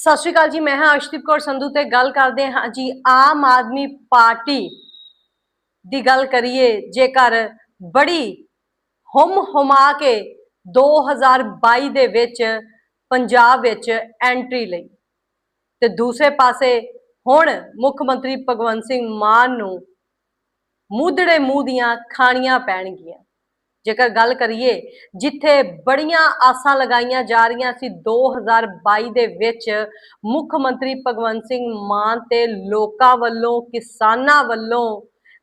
ਸਤਿ ਸ਼੍ਰੀ ਅਕਾਲ ਜੀ, ਮੈਂ ਹਾਂ ਅਰਸ਼ਦੀਪ ਕੌਰ ਸੰਧੂ ਤੇ ਗੱਲ ਕਰਦੇ ਹਾਂ ਜੀ, ਆਮ ਆਦਮੀ ਪਾਰਟੀ ਦੀ ਗੱਲ ਕਰੀਏ, ਜੇਕਰ ਬੜੀ ਹੁਮ ਹੁਮਾ ਕੇ 2022 ਦੇ ਵਿੱਚ ਪੰਜਾਬ ਵਿੱਚ ਐਂਟਰੀ ਲਈ, ਤੇ ਦੂਸਰੇ ਪਾਸੇ ਹੁਣ ਮੁੱਖ ਮੰਤਰੀ ਭਗਵੰਤ ਸਿੰਘ ਮਾਨ ਨੂੰ ਮੂਧੜੇ ਮੂੰਹ ਦੀਆਂ ਖਾਣੀਆਂ ਪੈਣਗੀਆਂ। ਜੇਕਰ ਗੱਲ ਕਰੀਏ, ਜਿੱਥੇ ਬੜੀਆਂ ਆਸਾਂ ਲਗਾਈਆਂ ਜਾ ਰਹੀਆਂ ਸੀ 2022 ਦੇ ਵਿੱਚ, ਮੁੱਖ ਮੰਤਰੀ ਭਗਵੰਤ ਸਿੰਘ ਮਾਨ ਤੇ ਲੋਕਾਂ ਵੱਲੋਂ, ਕਿਸਾਨਾਂ ਵੱਲੋਂ,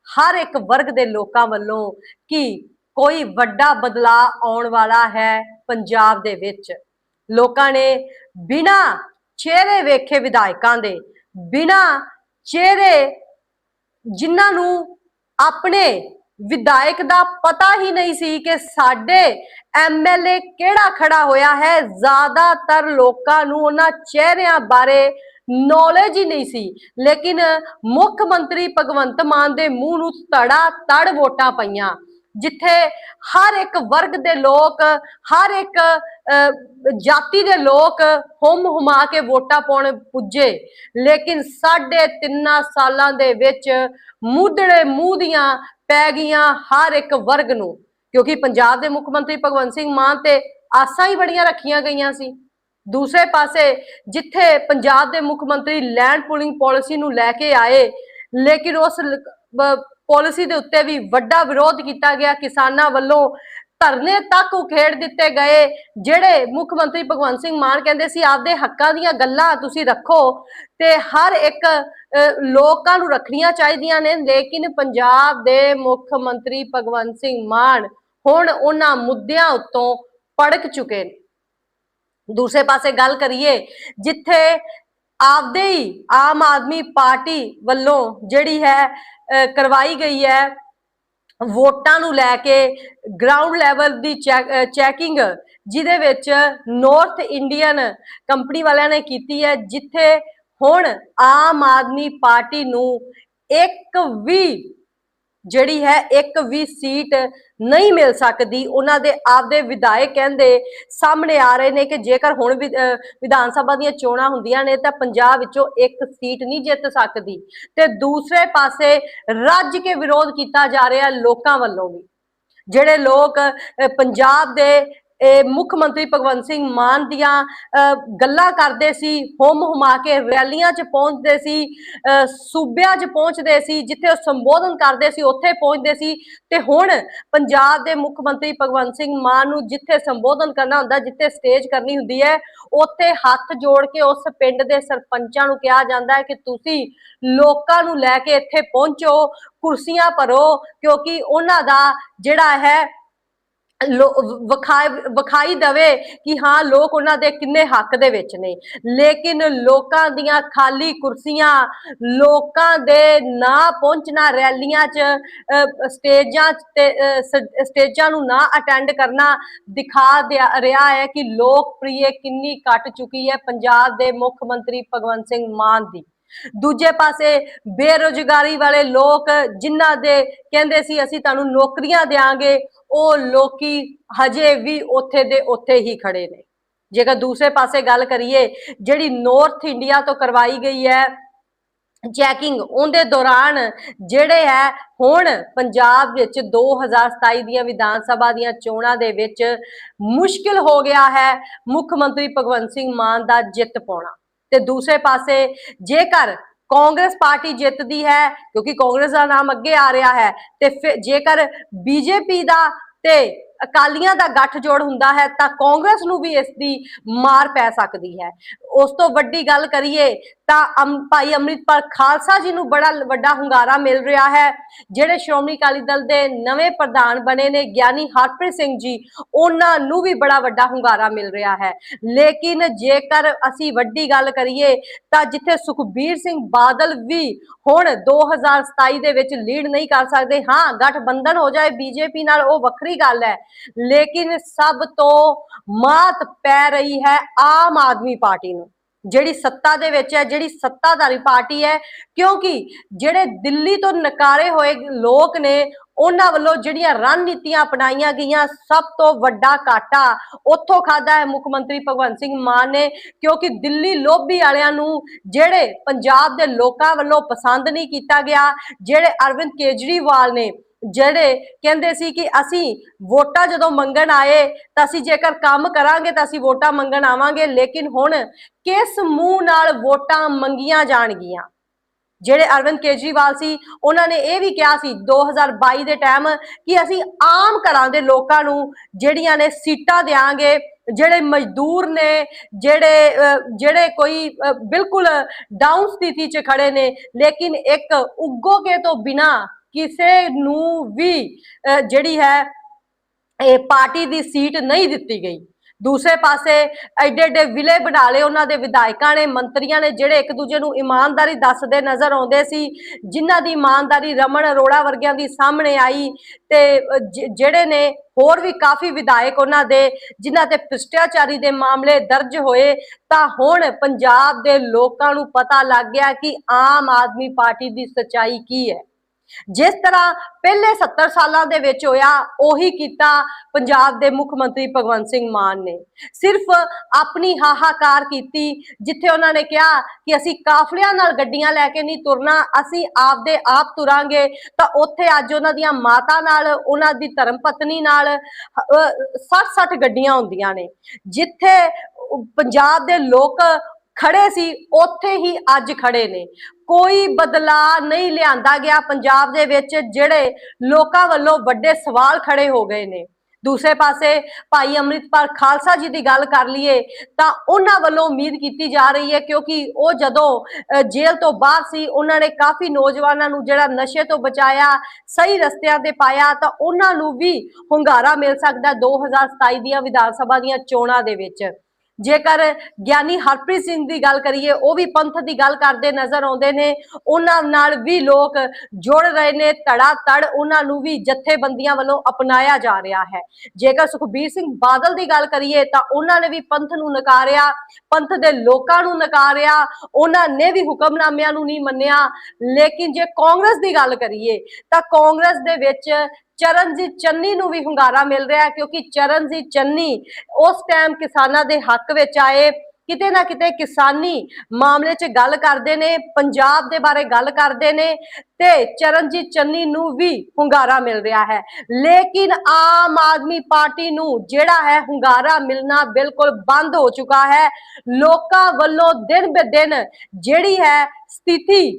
ਹਰ ਇੱਕ ਵਰਗ ਦੇ ਲੋਕਾਂ ਵੱਲੋਂ ਕਿ ਕੋਈ ਵੱਡਾ ਬਦਲਾਅ ਆਉਣ ਵਾਲਾ ਹੈ ਪੰਜਾਬ ਦੇ ਵਿੱਚ। ਲੋਕਾਂ ਨੇ ਬਿਨਾ ਚਿਹਰੇ ਵੇਖੇ ਵਿਧਾਇਕਾਂ ਦੇ, ਬਿਨਾ ਚਿਹਰੇ ਜਿਨ੍ਹਾਂ ਨੂੰ ਆਪਣੇ ਵਿਧਾਇਕ ਦਾ ਪਤਾ ਹੀ ਨਹੀਂ ਸੀ ਕਿ ਸਾਡੇ ਐਮਐਲਏ ਕਿਹੜਾ ਖੜਾ ਹੋਇਆ ਹੈ। ਜ਼ਿਆਦਾਤਰ ਲੋਕਾਂ ਨੂੰ ਉਹਨਾਂ ਚਿਹਰਿਆਂ ਬਾਰੇ ਨੌਲੇਜ ਹੀ ਨਹੀਂ ਸੀ। ਲੇਕਿਨ ਮੁੱਖ ਮੰਤਰੀ ਭਗਵੰਤ ਮਾਨ ਦੇ ਮੂੰਹ ਨੂੰ ਧੜਾ ਤੜ ਵੋਟਾਂ ਪਈਆਂ ਜਿੱਥੇ ਹਰ ਇੱਕ ਵਰਗ ਦੇ ਲੋਕ ਹਰ ਇੱਕ ਅਹ, ਜਾਤੀ ਦੇ ਲੋਕ ਹੁਮ ਹੁਮਾ ਕੇ ਵੋਟਾਂ ਪਾਉਣ ਪੁੱਜੇ। ਲੇਕਿਨ ਸਾਢੇ ਤਿੰਨਾਂ ਸਾਲਾਂ ਦੇ ਵਿੱਚ ਮੂਧੜੇ ਮੂੰਹ ਦੀਆਂ ਪੈ ਗਈਆਂ ਹਰ ਇੱਕ ਵਰਗ ਨੂੰ, ਕਿਉਂਕਿ ਪੰਜਾਬ ਦੇ ਮੁੱਖ ਮੰਤਰੀ ਭਗਵੰਤ ਸਿੰਘ ਮਾਨ ਤੇ ਆਸਾਂ ਹੀ ਬੜੀਆਂ ਰੱਖੀਆਂ ਗਈਆਂ ਸੀ। ਦੂਸਰੇ ਪਾਸੇ ਜਿੱਥੇ ਪੰਜਾਬ ਦੇ ਮੁੱਖ ਮੰਤਰੀ ਲੈਂਡ ਪੂਲਿੰਗ ਪਾਲਿਸੀ ਨੂੰ ਲੈ ਕੇ ਆਏ, ਲੇਕਿਨ ਉਸ ਪਾਲਿਸੀ ਦੇ ਉੱਤੇ ਵੀ ਵੱਡਾ ਵਿਰੋਧ ਕੀਤਾ ਗਿਆ ਕਿਸਾਨਾਂ ਵੱਲੋਂ ਧਰਨੇ ਤੱਕ ਉਖੇੜ ਦਿੱਤੇ ਗਏ ਜਿਹੜੇ ਮੁੱਖ ਮੰਤਰੀ ਭਗਵੰਤ ਸਿੰਘ ਮਾਨ ਕਹਿੰਦੇ ਸੀ ਆਪਦੇ ਹੱਕਾਂ ਦੀਆਂ ਗੱਲਾਂ ਤੁਸੀਂ ਰੱਖੋ ਤੇ ਹਰ ਇੱਕ ਅਹ, ਲੋਕਾਂ ਨੂੰ ਰੱਖਣੀਆਂ ਚਾਹੀਦੀਆਂ ਨੇ ਲੇਕਿਨ ਪੰਜਾਬ ਦੇ ਮੁੱਖ ਮੰਤਰੀ ਭਗਵੰਤ ਸਿੰਘ ਮਾਨ ਹੁਣ ਉਹਨਾਂ ਮੁੱਦਿਆਂ ਉੱਤੋਂ ਪੜਕ ਚੁੱਕੇ ਨੇ। ਦੂਸਰੇ ਪਾਸੇ ਗੱਲ ਕਰੀਏ ਜਿੱਥੇ ਆਪਦੇ ਹੀ ਆਮ ਆਦਮੀ ਪਾਰਟੀ ਵੱਲੋਂ ਜਿਹੜੀ ਹੈ ਅਹ, ਕਰਵਾਈ ਗਈ ਹੈ ਵੋਟਾਂ ਨੂੰ ਲੈ ਕੇ ਗਰਾਊਂਡ ਲੈਵਲ ਦੀ ਚੈਕਿੰਗ ਜਿਹਦੇ ਵਿੱਚ ਨਾਰਥ ਇੰਡੀਅਨ ਕੰਪਨੀ ਵਾਲਿਆਂ ਨੇ ਕੀਤੀ ਹੈ, ਜਿੱਥੇ ਹੁਣ ਆਮ ਆਦਮੀ ਪਾਰਟੀ ਨੂੰ ਇੱਕ ਵੀ ਜਿਹੜੀ ਹੈ ਇੱਕ ਵੀ ਸੀਟ ਨਹੀਂ ਮਿਲ ਸਕਦੀ। ਉਹਨਾਂ ਦੇ ਆਪਦੇ ਵਿਧਾਇਕ ਕਹਿੰਦੇ, ਸਾਹਮਣੇ ਆ ਰਹੇ ਨੇ ਕਿ ਜੇਕਰ ਹੁਣ ਵੀ ਵਿਧਾਨ ਸਭਾ ਦੀਆਂ ਚੋਣਾਂ ਹੁੰਦੀਆਂ ਨੇ ਤਾਂ ਪੰਜਾਬ ਵਿੱਚੋਂ ਇੱਕ ਸੀਟ ਨਹੀਂ ਜਿੱਤ ਸਕਦੀ ਤੇ ਦੂਸਰੇ ਪਾਸੇ ਰੱਜ ਕੇ ਵਿਰੋਧ ਕੀਤਾ ਜਾ ਰਿਹਾ ਲੋਕਾਂ ਵੱਲੋਂ ਵੀ। ਜਿਹੜੇ ਲੋਕ ਪੰਜਾਬ ਦੇ ਮੁੱਖ ਮੰਤਰੀ ਭਗਵੰਤ ਸਿੰਘ ਮਾਨ ਦੀਆਂ ਅਹ, ਗੱਲਾਂ ਕਰਦੇ ਸੀ ਹੋਮ ਹੁਮਾ ਕੇ ਰੈਲੀਆਂ 'ਚ ਪਹੁੰਚਦੇ ਸੀ ਅਹ, ਸੂਬਿਆਂ 'ਚ ਪਹੁੰਚਦੇ ਸੀ ਜਿੱਥੇ ਉਹ ਸੰਬੋਧਨ ਕਰਦੇ ਸੀ ਉੱਥੇ ਪਹੁੰਚਦੇ ਸੀ ਤੇ ਹੁਣ ਪੰਜਾਬ ਦੇ ਮੁੱਖ ਮੰਤਰੀ ਭਗਵੰਤ ਸਿੰਘ ਮਾਨ ਨੂੰ ਜਿੱਥੇ ਸੰਬੋਧਨ ਕਰਨਾ ਹੁੰਦਾ ਜਿੱਥੇ ਸਟੇਜ ਕਰਨੀ ਹੁੰਦੀ ਹੈ ਉੱਥੇ ਹੱਥ ਜੋੜ ਕੇ ਉਸ ਪਿੰਡ ਦੇ ਸਰਪੰਚਾਂ ਨੂੰ ਕਿਹਾ ਜਾਂਦਾ ਹੈ ਕਿ ਤੁਸੀਂ ਲੋਕਾਂ ਨੂੰ ਲੈ ਕੇ ਇੱਥੇ ਪਹੁੰਚੋ ਕੁਰਸੀਆਂ ਭਰੋ ਕਿਉਂਕਿ ਉਹਨਾਂ ਦਾ ਜਿਹੜਾ ਹੈ ਵਿਖਾਈ ਵਿਖਾਈ ਦਵੇ ਕਿ ਹਾਂ, ਲੋਕ ਉਹਨਾਂ ਦੇ ਕਿੰਨੇ ਹੱਕ ਦੇ ਵਿੱਚ ਨੇ। ਲੇਕਿਨ ਲੋਕਾਂ ਦੀਆਂ ਖਾਲੀ ਕੁਰਸੀਆਂ, ਲੋਕਾਂ ਦੇ ਨਾ ਪਹੁੰਚਣਾ ਰੈਲੀਆਂ 'ਚ ਸਟੇਜਾਂ ਤੇ ਸਟੇਜਾਂ ਨੂੰ ਨਾ ਅਟੈਂਡ ਕਰਨਾ ਦਿਖਾ ਦਿਆ- ਰਿਹਾ ਹੈ ਕਿ ਲੋਕਪ੍ਰਿਯ ਕਿੰਨੀ ਘਟ ਚੁੱਕੀ ਹੈ ਪੰਜਾਬ ਦੇ ਮੁੱਖ ਮੰਤਰੀ ਭਗਵੰਤ ਸਿੰਘ ਮਾਨ ਦੀ। ਦੂਜੇ ਪਾਸੇ ਬੇਰੋਜ਼ਗਾਰੀ ਵਾਲੇ ਲੋਕ ਜਿਨ੍ਹਾਂ ਦੇ ਕਹਿੰਦੇ ਸੀ, ਅਸੀਂ ਤੁਹਾਨੂੰ ਨੌਕਰੀਆਂ ਦੇਾਂਗੇ ਉਹ ਲੋਕੀ ਹਜੇ ਵੀ ਉੱਥੇ ਦੇ ਉੱਥੇ ਹੀ ਖੜੇ ਨੇ। ਜੇਕਰ ਦੂਸਰੇ ਪਾਸੇ ਗੱਲ ਕਰੀਏ, ਜਿਹੜੀ ਨਾਰਥ ਇੰਡੀਆ ਤੋਂ ਕਰਵਾਈ ਗਈ ਹੈ ਚੈਕਿੰਗ ਉਹਦੇ ਦੌਰਾਨ ਜਿਹੜੇ ਹੈ, ਹੁਣ ਪੰਜਾਬ ਵਿੱਚ 2027 ਦੀਆਂ ਵਿਧਾਨ ਸਭਾ ਦੀਆਂ ਚੋਣਾਂ ਦੇ ਵਿੱਚ ਮੁਸ਼ਕਿਲ ਹੋ ਗਿਆ ਹੈ ਮੁੱਖ ਮੰਤਰੀ ਭਗਵੰਤ ਸਿੰਘ ਮਾਨ ਦਾ ਜਿੱਤ ਪਾਉਣਾ। ਤੇ ਦੂਸਰੇ ਪਾਸੇ ਜੇਕਰ ਕਾਂਗਰਸ ਪਾਰਟੀ ਜਿੱਤਦੀ ਹੈ, ਕਿਉਂਕਿ ਕਾਂਗਰਸ ਦਾ ਨਾਮ ਅੱਗੇ ਆ ਰਿਹਾ ਹੈ, ਤੇ ਫਿਰ ਜੇਕਰ ਬੀਜੇਪੀ ਦਾ ਤੇ ਅਕਾਲੀਆਂ ਦਾ ਗੱਠਜੋੜ ਹੁੰਦਾ ਹੈ, ਤਾਂ ਕਾਂਗਰਸ ਨੂੰ ਵੀ ਇਸ ਦੀ ਮਾਰ ਪੈ ਸਕਦੀ ਹੈ। ਉਸ ਤੋਂ ਵੱਡੀ ਗੱਲ ਕਰੀਏ ਤਾਂ ਅਮ- ਭਾਈ ਅੰਮ੍ਰਿਤਪਾਲ ਖਾਲਸਾ ਜੀ ਨੂੰ ਬੜਾ ਵੱਡਾ ਹੁੰਗਾਰਾ ਮਿਲ ਰਿਹਾ ਹੈ। ਜਿਹੜੇ ਸ਼੍ਰੋਮਣੀ ਅਕਾਲੀ ਦਲ ਦੇ ਨਵੇਂ ਪ੍ਰਧਾਨ ਬਣੇ ਨੇ ਗਿਆਨੀ ਹਰਪ੍ਰੀਤ ਸਿੰਘ ਜੀ, ਉਹਨਾਂ ਨੂੰ ਵੀ ਬੜਾ ਵੱਡਾ ਹੁੰਗਾਰਾ ਮਿਲ ਰਿਹਾ ਹੈ। ਲੇਕਿਨ ਜੇਕਰ ਅਸੀਂ ਵੱਡੀ ਗੱਲ ਕਰੀਏ, ਤਾਂ ਜਿੱਥੇ ਸੁਖਬੀਰ ਸਿੰਘ ਬਾਦਲ ਵੀ ਹੁਣ 2027 ਦੇ ਵਿੱਚ ਲੀਡ ਨਹੀਂ ਕਰ ਸਕਦੇ, ਹਾਂ, ਗਠਬੰਧਨ ਹੋ ਜਾਏ ਬੀਜੇਪੀ ਨਾਲ, ਉਹ ਵੱਖਰੀ ਗੱਲ ਹੈ। ਲੇਕਿਨ ਸਭ ਤੋਂ ਮਾਤ ਪੈ ਰਹੀ ਹੈ ਆਮ ਆਦਮੀ ਪਾਰਟੀ ਨੂੰ। ਜਿਹੜੀ ਸੱਤਾ ਦੇ ਵਿੱਚ ਹੈ, ਜਿਹੜੀ ਸੱਤਾਧਾਰੀ ਪਾਰਟੀ ਹੈ, ਕਿਉਂਕਿ ਜਿਹੜੇ ਦਿੱਲੀ ਤੋਂ ਨਕਾਰੇ ਹੋਏ ਲੋਕ ਨੇ, ਉਹਨਾਂ ਵੱਲੋਂ ਜਿਹੜੀਆਂ ਰਣਨੀਤੀਆਂ ਅਪਣਾਈਆਂ ਗਈਆਂ, ਸਭ ਤੋਂ ਵੱਡਾ ਘਾਟਾ ਉੱਥੋਂ ਖਾਦਾ ਹੈ ਮੁੱਖ ਮੰਤਰੀ ਭਗਵੰਤ ਸਿੰਘ ਮਾਨ ਨੇ, ਕਿਉਂਕਿ ਦਿੱਲੀ ਲੋਭੀ ਵਾਲਿਆਂ ਨੂੰ ਜਿਹੜੇ ਪੰਜਾਬ ਦੇ ਲੋਕਾਂ ਵੱਲੋਂ ਪਸੰਦ ਨਹੀਂ ਕੀਤਾ ਗਿਆ, ਜਿਹੜੇ ਅਰਵਿੰਦ ਕੇਜਰੀਵਾਲ ਨੇ ਜਿਹੜੇ ਕਹਿੰਦੇ ਸੀ ਕਿ ਅਸੀਂ ਵੋਟਾਂ ਜਦੋਂ ਮੰਗਣ ਆਏ ਤਾਂ ਅਸੀਂ ਜੇਕਰ ਕੰਮ ਕਰਾਂਗੇ ਤਾਂ ਅਸੀਂ ਵੋਟਾਂ ਮੰਗਣ ਆਵਾਂਗੇ, ਲੇਕਿਨ ਹੁਣ ਕਿਸ ਮੂੰਹ ਨਾਲ ਵੋਟਾਂ ਮੰਗੀਆਂ ਜਾਣਗੀਆਂ? ਜਿਹੜੇ ਅਰਵਿੰਦ ਕੇਜਰੀਵਾਲ ਸੀ, ਉਹਨਾਂ ਨੇ ਇਹ ਵੀ ਕਿਹਾ ਸੀ 2022 ਦੇ ਟਾਈਮ ਕਿ ਅਸੀਂ ਆਮ ਘਰਾਂ ਦੇ ਲੋਕਾਂ ਨੂੰ ਜਿਹੜੀਆਂ ਨੇ ਸੀਟਾਂ ਦੇਾਂਗੇ ਜਿਹੜੇ ਮਜ਼ਦੂਰ ਨੇ, ਜਿਹੜੇ ਜਿਹੜੇ ਕੋਈ ਬਿਲਕੁਲ ਡਾਊਨ ਸਥਿਤੀ 'ਚ ਖੜੇ ਨੇ, ਲੇਕਿਨ ਇੱਕ ਉੱਗੋਗੇ ਤੋਂ ਬਿਨਾ ਕਿਸੇ ਨੂੰ ਵੀ ਜਿਹੜੀ ਹੈ, ਇਹ ਪਾਰਟੀ ਦੀ ਸੀਟ ਨਹੀਂ ਦਿੱਤੀ ਗਈ। ਦੂਸਰੇ ਪਾਸੇ ਐਡੇ ਐਡੇ ਵਿਲੇ ਬਣਾ ਲਏ ਉਹਨਾਂ ਦੇ ਵਿਧਾਇਕਾਂ ਨੇ, ਮੰਤਰੀਆਂ ਨੇ, ਜਿਹੜੇ ਇੱਕ ਦੂਜੇ ਨੂੰ ਇਮਾਨਦਾਰੀ ਦੱਸਦੇ ਨਜ਼ਰ ਆਉਂਦੇ ਸੀ, ਜਿਨ੍ਹਾਂ ਦੀ ਇਮਾਨਦਾਰੀ ਰਮਨ ਅਰੋੜਾ ਵਰਗਿਆਂ ਦੀ ਸਾਹਮਣੇ ਆਈ ਤੇ ਜਿਹੜੇ ਨੇ ਹੋਰ ਵੀ ਕਾਫੀ ਵਿਧਾਇਕ ਉਹਨਾਂ ਦੇ, ਜਿਨ੍ਹਾਂ ਤੇ ਭ੍ਰਿਸ਼ਟਾਚਾਰੀ ਦੇ ਮਾਮਲੇ ਦਰਜ ਹੋਏ, ਤਾਂ ਹੁਣ ਪੰਜਾਬ ਦੇ ਲੋਕਾਂ ਨੂੰ ਪਤਾ ਲੱਗ ਗਿਆ ਕਿ ਆਮ ਆਦਮੀ ਪਾਰਟੀ ਦੀ ਸੱਚਾਈ ਕੀ ਹੈ। ਜਿਸ ਤਰ੍ਹਾਂ ਪਹਿਲੇ 70 ਸਾਲਾਂ ਦੇ ਵਿੱਚ ਹੋਇਆ, ਉਹੀ ਕੀਤਾ ਪੰਜਾਬ ਦੇ ਮੁੱਖ ਮੰਤਰੀ ਭਗਵੰਤ ਸਿੰਘ ਮਾਨ ਨੇ। ਸਿਰਫ ਆਪਣੀ ਹਾਹਾਕਾਰ ਕੀਤੀ, ਜਿੱਥੇ ਉਹਨਾਂ ਨੇ ਕਿਹਾ ਕਿ ਅਸੀਂ ਕਾਫਲਿਆਂ ਨਾਲ ਗੱਡੀਆਂ ਲੈ ਕੇ ਨਹੀਂ ਤੁਰਨਾ, ਅਸੀਂ ਆਪਦੇ ਆਪ ਤੁਰਾਂਗੇ, ਤਾਂ ਉੱਥੇ ਅੱਜ ਉਹਨਾਂ ਦੀਆਂ ਮਾਤਾ ਨਾਲ, ਉਹਨਾਂ ਦੀ ਧਰਮ ਪਤਨੀ ਨਾਲ 60-60 ਗੱਡੀਆਂ ਹੁੰਦੀਆਂ ਨੇ। ਜਿੱਥੇ ਪੰਜਾਬ ਦੇ ਲੋਕ ਖੜੇ ਸੀ ਉੱਥੇ ਹੀ ਅੱਜ ਖੜੇ ਨੇ। ਕੋਈ ਬਦਲਾਅ ਨਹੀਂ ਲਿਆਂਦਾ ਗਿਆ ਪੰਜਾਬ ਦੇ ਵਿੱਚ ਜਿਹੜੇ ਲੋਕਾਂ ਵੱਲੋਂ ਵੱਡੇ ਸਵਾਲ ਖੜੇ ਹੋ ਗਏ ਨੇ। ਦੂਸਰੇ ਪਾਸੇ ਭਾਈ ਅੰਮ੍ਰਿਤਪਾਲ ਖਾਲਸਾ ਜੀ ਦੀ ਗੱਲ ਕਰ ਲਈਏ ਤਾਂ ਉਹਨਾਂ ਵੱਲੋਂ ਉਮੀਦ ਕੀਤੀ ਜਾ ਰਹੀ ਹੈ ਕਿਉਂਕਿ ਉਹ ਜਦੋਂ ਅਹ, ਜੇਲ੍ਹ ਤੋਂ ਬਾਹਰ ਸੀ ਉਹਨਾਂ ਨੇ ਕਾਫੀ ਨੌਜਵਾਨਾਂ ਨੂੰ ਜਿਹੜਾ ਨਸ਼ੇ ਤੋਂ ਬਚਾਇਆ ਸਹੀ ਰਸਤਿਆਂ ਤੇ ਪਾਇਆ ਤਾਂ ਉਹਨਾਂ ਨੂੰ ਵੀ ਹੁੰਗਾਰਾ ਮਿਲ ਸਕਦਾ 2027 ਦੀਆਂ ਵਿਧਾਨ ਸਭਾ ਦੀਆਂ ਚੋਣਾਂ ਦੇ ਵਿੱਚ। ਜੇਕਰ ਗਿਆਨੀ ਹਰਪ੍ਰੀਤ ਸਿੰਘ ਦੀ ਗੱਲ ਕਰੀਏ, ਉਹ ਵੀ ਪੰਥ ਦੀ ਗੱਲ ਕਰਦੇ ਨਜ਼ਰ ਆਉਂਦੇ ਨੇ। ਉਹਨਾਂ ਨਾਲ ਵੀ ਲੋਕ ਜੁੜ ਰਹੇ ਨੇ ਧੜਾ ਧੜ ਉਹਨਾਂ ਨੂੰ ਵੀ ਜਥੇਬੰਦੀਆਂ ਵੱਲੋਂ ਅਪਣਾਇਆ ਜਾ ਰਿਹਾ ਹੈ। ਜੇਕਰ ਸੁਖਬੀਰ ਸਿੰਘ ਬਾਦਲ ਦੀ ਗੱਲ ਕਰੀਏ, ਤਾਂ ਉਹਨਾਂ ਨੇ ਵੀ ਪੰਥ ਨੂੰ ਨਕਾਰਿਆ, ਪੰਥ ਦੇ ਲੋਕਾਂ ਨੂੰ ਨਕਾਰਿਆ, ਉਹਨਾਂ ਨੇ ਵੀ ਹੁਕਮਨਾਮਿਆਂ ਨੂੰ ਨਹੀਂ ਮੰਨਿਆ। ਲੇਕਿਨ ਜੇ ਕਾਂਗਰਸ ਦੀ ਗੱਲ ਕਰੀਏ, ਤਾਂ ਕਾਂਗਰਸ ਦੇ ਵਿੱਚ ਚਰਨਜੀਤ ਚੰਨੀ ਨੂੰ ਵੀ ਹੁੰਗਾਰਾ ਮਿਲ ਰਿਹਾ ਕਿਉਂਕਿ ਚਰਨਜੀਤ ਚੰਨੀ ਉਸ ਟਾਈਮ ਕਿਸਾਨਾਂ ਦੇ ਹੱਕ ਵਿੱਚ ਆਏ। ਕਿਤੇ ਨਾ ਕਿਤੇ ਕਿਸਾਨੀ ਮਾਮਲੇ 'ਚ ਗੱਲ ਕਰਦੇ ਨੇ, ਪੰਜਾਬ ਦੇ ਬਾਰੇ ਗੱਲ ਕਰਦੇ ਨੇ ਤੇ ਚਰਨਜੀਤ ਚੰਨੀ ਨੂੰ ਵੀ ਹੁੰਗਾਰਾ ਮਿਲ ਰਿਹਾ ਹੈ। ਲੇਕਿਨ ਆਮ ਆਦਮੀ ਪਾਰਟੀ ਨੂੰ ਜਿਹੜਾ ਹੈ ਹੁੰਗਾਰਾ ਮਿਲਣਾ ਬਿਲਕੁਲ ਬੰਦ ਹੋ ਚੁੱਕਾ ਹੈ। ਲੋਕਾਂ ਵੱਲੋਂ ਦਿਨ ਬ ਦਿਨ ਜਿਹੜੀ ਹੈ ਸਥਿਤੀ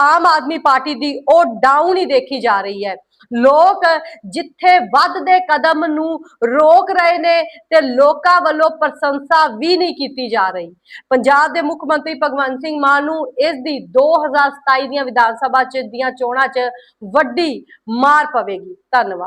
ਆਮ ਆਦਮੀ ਪਾਰਟੀ ਦੀ, ਉਹ ਡਾਊਨ ਹੀ ਦੇਖੀ ਜਾ ਰਹੀ ਹੈ। ਲੋਕ ਜਿੱਥੇ ਵੱਧਦੇ ਕਦਮ ਨੂੰ ਰੋਕ ਰਹੇ ਨੇ ਤੇ ਲੋਕਾਂ ਵੱਲੋਂ ਪ੍ਰਸ਼ੰਸਾ ਵੀ ਨਹੀਂ ਕੀਤੀ ਜਾ ਰਹੀ। ਪੰਜਾਬ ਦੇ ਮੁੱਖ ਮੰਤਰੀ ਭਗਵੰਤ ਸਿੰਘ ਮਾਨ ਨੂੰ ਇਸ ਦੀ 2027 ਦੀਆਂ ਵਿਧਾਨ ਸਭਾ ਚ ਦੀਆਂ ਚੋਣਾਂ 'ਚ ਵੱਡੀ ਮਾਰ ਪਵੇਗੀ। ਧੰਨਵਾਦ।